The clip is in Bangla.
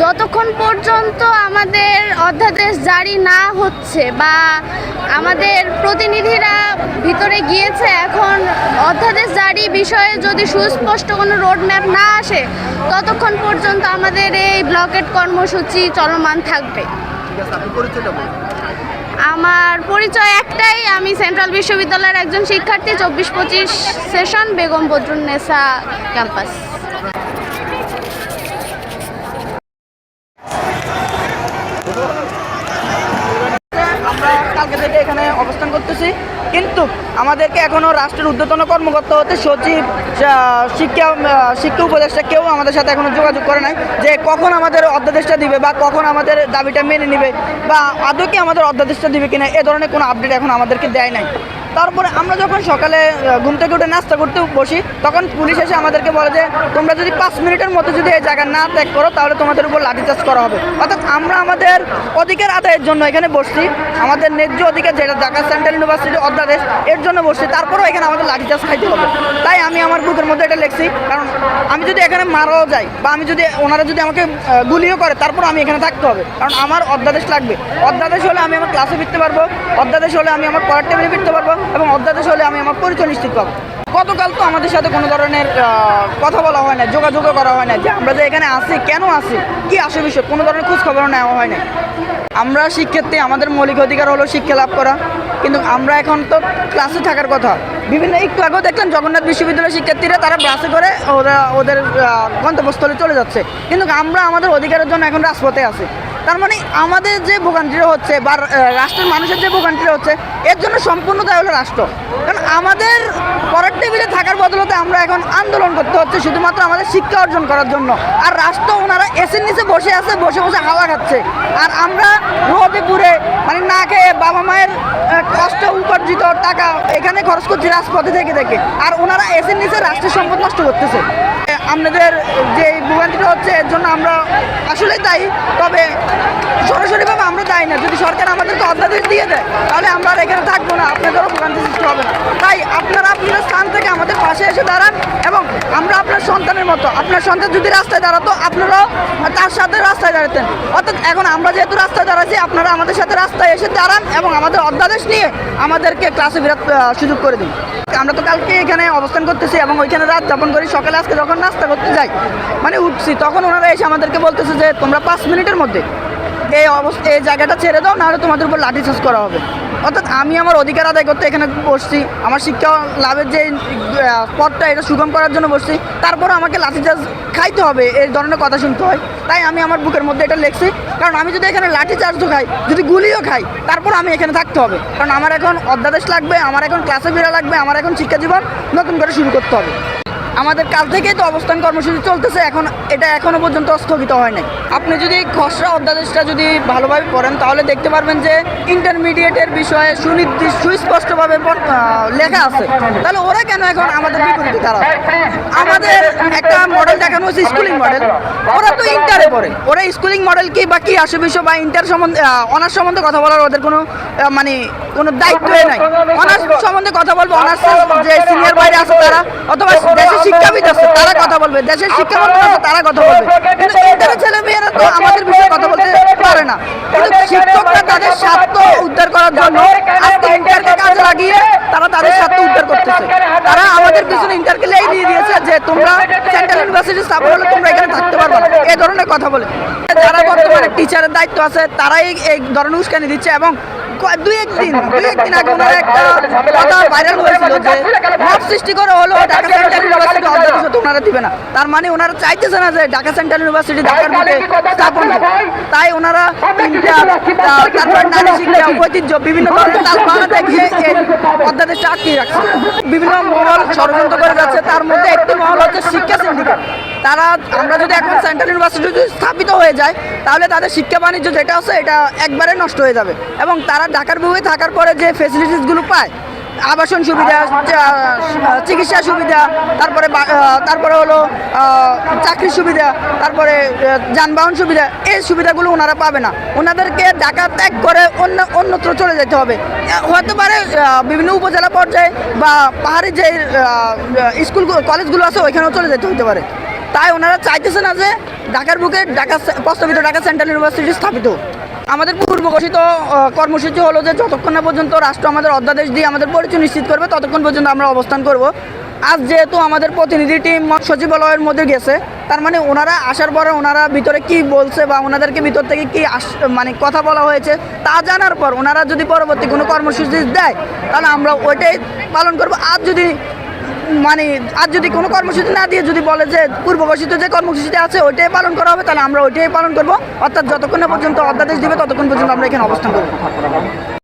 যতক্ষণ পর্যন্ত আমাদের অধ্যাদেশ জারি না হচ্ছে বা আমাদের প্রতিনিধিরা ভিতরে গিয়েছে এখন অধ্যাদেশ জারি বিষয়ে যদি সুস্পষ্ট কোনো রোড ম্যাপ না আসে ততক্ষণ পর্যন্ত আমাদের এই ব্লকেট কর্মসূচি চলমান থাকবে। আমার পরিচয় একটাই আমি সেন্ট্রাল বিশ্ববিদ্যালয়ের একজন শিক্ষার্থী চব্বিশ পঁচিশ সেশন বেগম বদরুন্নেসা ক্যাম্পাস আমরা কালকে থেকে এখানে অবস্থান করতেছি। কিন্তু আমাদেরকে এখনও রাষ্ট্রের ঊর্ধ্বতন কর্মকর্তা হতে সচিব শিক্ষা শিক্ষা উপদেষ্টা কেউ আমাদের সাথে এখনও যোগাযোগ করে নাই যে কখন আমাদের অধ্যাদেশটা দিবে বা কখন আমাদের দাবিটা মেনে নেবে বা আদৌ কি আমাদের অধ্যাদেশটা দিবে কিনা, এ ধরনের কোনো আপডেট এখন আমাদেরকে দেয় নাই। তারপরে আমরা যখন সকালে ঘুম থেকে উঠে নাস্তা করতে বসি, তখন পুলিশ এসে আমাদেরকে বলে যে, তোমরা যদি পাঁচ মিনিটের মতো যদি এই জায়গা না ত্যাগ করো, তাহলে তোমাদের উপর লাঠিচার্জ করা হবে। অর্থাৎ আমরা আমাদের অধিকার আদায়ের জন্য এখানে বসছি। আমাদের ন্যায্য অধিকার যেটা ঢাকা সেন্ট্রাল ইউনিভার্সিটির অধ্যাদেশ, এর জন্য বসছি। তারপরেও এখানে আমাদের লাঠিচার্জ খাইতে হবে। তাই আমি আমার বুকের মধ্যে এটা লিখছি। কারণ আমি যদি এখানে মারাও যাই বা আমি যদি ওনারা যদি আমাকে গুলিও করে তারপর আমি এখানে থাকতে হবে। কারণ আমার অধ্যাদেশ লাগবে। অধ্যাদেশ হলে আমি আমার ক্লাসে ফিরতে পারব। অধ্যাদেশ হলে আমি আমার পড়ার টেবিলে ফিরতে পারব এবং অধ্যাদেশ হলে আমি আমার পরিচয় নিশ্চিত পাবো। গতকাল তো আমাদের সাথে কোনো ধরনের কথা বলা হয় না যোগাযোগও করা হয় না যে আমরা যে এখানে আসি কেন আসি কি আসে বিষয়, কোনো ধরনের খোঁজ খবরও নেওয়া হয় না আমরা শিক্ষার্থী, আমাদের মৌলিক অধিকার হলো শিক্ষা লাভ করা। কিন্তু আমরা এখন তো ক্লাসে থাকার কথা। বিভিন্ন, একটু আগেও দেখলাম জগন্নাথ বিশ্ববিদ্যালয়ের শিক্ষার্থীরা তারা বাসে করে ওরা ওদের গন্তব্যস্থলে চলে যাচ্ছে। কিন্তু আমরা আমাদের অধিকারের জন্য এখন রাজপথে আছি। তার মানে আমাদের যে ভোগান্তিটা হচ্ছে বা রাষ্ট্রের মানুষের যে ভোগান্তিটা হচ্ছে, এর জন্য সম্পূর্ণ দায় হলো রাষ্ট্র। কারণ আমাদের পরের টেবিলে থাকার বদলতে আমরা এখন আন্দোলন করতে হচ্ছে শুধুমাত্র আমাদের শিক্ষা অর্জন করার জন্য। আর রাষ্ট্র ওনারা এসির নিচে বসে আছে, বসে বসে হাওয়া খাচ্ছে। আর আমরা রোদে পুড়ে মানে না খেয়ে বাবা মায়ের কষ্ট, উপার্জিত টাকা এখানে খরচ করছি রাজপথে থেকে থেকে। আর ওনারা এসির নিচে রাষ্ট্রের সম্পদ নষ্ট করতেছে। আপনাদের যে ভোগান্তিটা হচ্ছে, এর জন্য আমরা আসলেই তাই তবে সরাসরিভাবে আমরা দায়ী না যদি সরকার আমাদেরকে অধ্যাদেশ দিয়ে দেয় তাহলে আমরা আর এখানে থাকব না আপনাদেরও ভোগান্তি সৃষ্টি হবে না। তাই আপনারা আপনার স্থান থেকে আমাদের পাশে এসে দাঁড়ান এবং আমরা আপনার সন্তানের মতো আপনার সন্তান যদি রাস্তায় দাঁড়াতো আপনারাও তার সাথে রাস্তায় দাঁড়াতেন। অর্থাৎ এখন আমরা যেহেতু রাস্তায় দাঁড়াচ্ছি আপনারা আমাদের সাথে রাস্তায় এসে দাঁড়ান এবং আমাদের অধ্যাদেশ নিয়ে আমাদেরকে ক্লাসে আহ, সুযোগ করে দিন। আমরা তো কালকে এখানে অবস্থান করতেছি এবং ওইখানে রাত যাপন করি সকালে আজকে যখন নাস্তা করতে যাই মানে উঠছি তখন ওনারা এসে আমাদেরকে বলতেছে যে তোমরা পাঁচ মিনিটের মধ্যে এই অবস্থা, এই জায়গাটা ছেড়ে দাও, নাহলে তোমাদের উপর লাঠি লাঠিচার্জ করা হবে। অর্থাৎ আমি আমার অধিকার আদায় করতে এখানে বসছি, আমার শিক্ষা লাভের যে পথটা, এটা সুগম করার জন্য বসছি তারপর আমাকে লাঠি লাঠিচার্জ খাইতে হবে, এই ধরনের কথা শুনতে হয়। তাই আমি আমার বুকের মধ্যে এটা লেখছি, কারণ আমি যদি এখানে লাঠিচার্জও খাই, যদি গুলিও খাই, তারপর আমি এখানে থাকতে হবে। কারণ আমার এখন অধ্যাদেশ লাগবে, আমার এখন ক্লাসে ফেরা লাগবে, আমার এখন শিক্ষা জীবন নতুন করে শুরু করতে হবে। আমাদের কাল থেকেই তো অবস্থান কর্মসূচি চলতেছে, এখন এটা এখনও পর্যন্ত স্থগিত হয় নাই। আপনি যদি খসড়া অধ্যাদেশটা যদি ভালোভাবে পড়েন, তাহলে দেখতে পারবেন যে ইন্টারমিডিয়েটের বিষয়ে সুনির্দিষ্ট সুস্পষ্টভাবে লেখা আছে। তাহলে ওরা কেন এখন আমাদের বিপরীতে তারা আমাদের একটা মডেল দেখানো হয়েছে স্কুলিং মডেল ওরা তো ইন্টারে পড়ে। ওরা স্কুলিং মডেল কি বা কি আসে বিষয় বা ইন্টার সম্বন্ধে অনার্স সম্বন্ধে কথা বলার ওদের কোনো মানে কোনো দায়িত্বই নাই। অনার্স সম্বন্ধে কথা বলব অনার্স যে সিনিয়র বাইরে আছে তারা অথবা দেশের শিক্ষাবিদ আছে তারা কথা বলবে। দেশের শিক্ষামন্ত্রী আছে তারা কথা বলবে। কিন্তু ইন্টারের ছেলে মেয়েরা তো আমাদের বিষয়ে কথা বলতে পারে না। কিন্তু শিক্ষকরা তাদের স্বার্থ উদ্ধার করার জন্য আজকে ইন্টারকে কাজে লাগিয়ে তারা তাদের স্বার্থ উদ্ধার করতেছে। তারা আমাদের পিছনে ইন্টারকে লেই দিয়ে দিয়েছে যে তোমরা ইউনিভার্সিটি স্থাপন হলে তোমরা এখানে থাকতে পারবে না। এই ধরনের কথা বলে। যারা বর্তমানে টিচারের দায়িত্ব আছে তারাই এই ধরনের উস্কানি দিচ্ছে এবং দুই একদিন দুই একদিন আগে ওনার একটা কথা ভাইরাল হয়েছিল যে মত সৃষ্টি করে হলো ঢাকা সেন্ট্রাল ইউনিভার্সিটি হতে ওনারা দিবে না। তার মানে ওনারা চাইতেছে না যে ঢাকা সেন্ট্রাল ইউনিভার্সিটি ঢাকার বুকে স্থাপন। তাই ওনারা আহ, তারপর নারী শিক্ষা ঐতিহ্য বিভিন্ন ধরনের তাল বাহানা দেখিয়ে এই অধ্যাদেশটা আটকে রাখছে। বিভিন্ন মহল ষড়যন্ত্র করে যাচ্ছে। তার মধ্যে একটি মহল হচ্ছে তারা, আমরা যদি এখন সেন্ট্রাল ইউনিভার্সিটি যদি স্থাপিত হয়ে যায়, তাহলে তাদের শিক্ষা বাণিজ্য যেটা আছে, এটা একবারে নষ্ট হয়ে যাবে। এবং তারা ঢাকার বুকে থাকার পরে যে ফেসিলিটিসগুলো পায়, আবাসন সুবিধা চিকিৎসা সুবিধা, তারপরে তারপরে হলো চাকরির সুবিধা, তারপরে যানবাহন সুবিধা, এই সুবিধাগুলো ওনারা পাবে না। ওনাদেরকে ঢাকা ত্যাগ করে অন্য, অন্যত্র চলে যেতে হবে। হতে পারে বিভিন্ন উপজেলা পর্যায়ে বা পাহাড়ি যে স্কুল, কলেজগুলো আছে, ওইখানেও চলে যেতে হতে পারে। তাই ওনারা চাইতেছে না যে ঢাকার বুকে ঢাকা প্রস্তাবিত ঢাকা সেন্ট্রাল ইউনিভার্সিটি স্থাপিত। আমাদের পূর্ব ঘোষিত কর্মসূচি হলো যে যতক্ষণ না পর্যন্ত রাষ্ট্র আমাদের অধ্যাদেশ দিয়ে আমাদের পরিচয় নিশ্চিত করবে, ততক্ষণ পর্যন্ত আমরা অবস্থান করব। আজ যেহেতু আমাদের প্রতিনিধি টিম সচিবালয়ের মধ্যে গেছে, তার মানে ওনারা আসার পরে ওনারা ভিতরে কি বলছে বা ওনাদেরকে ভিতর থেকে কি আস- মানে কথা বলা হয়েছে, তা জানার পর ওনারা যদি পরবর্তী কোনো কর্মসূচি দেয়, তাহলে আমরা ওইটাই পালন করব। আর যদি মানে আর যদি কোনো কর্মসূচি না দিয়ে যদি বলে যে পূর্ব ঘোষিত যে কর্মসূচিটা আছে, ওইটাই পালন করা হবে, তাহলে আমরা ওইটাই পালন করব। অর্থাৎ যতক্ষণ না পর্যন্ত অধ্যাদেশ দিবে, ততক্ষণ পর্যন্ত আমরা এখানে অবস্থান করব।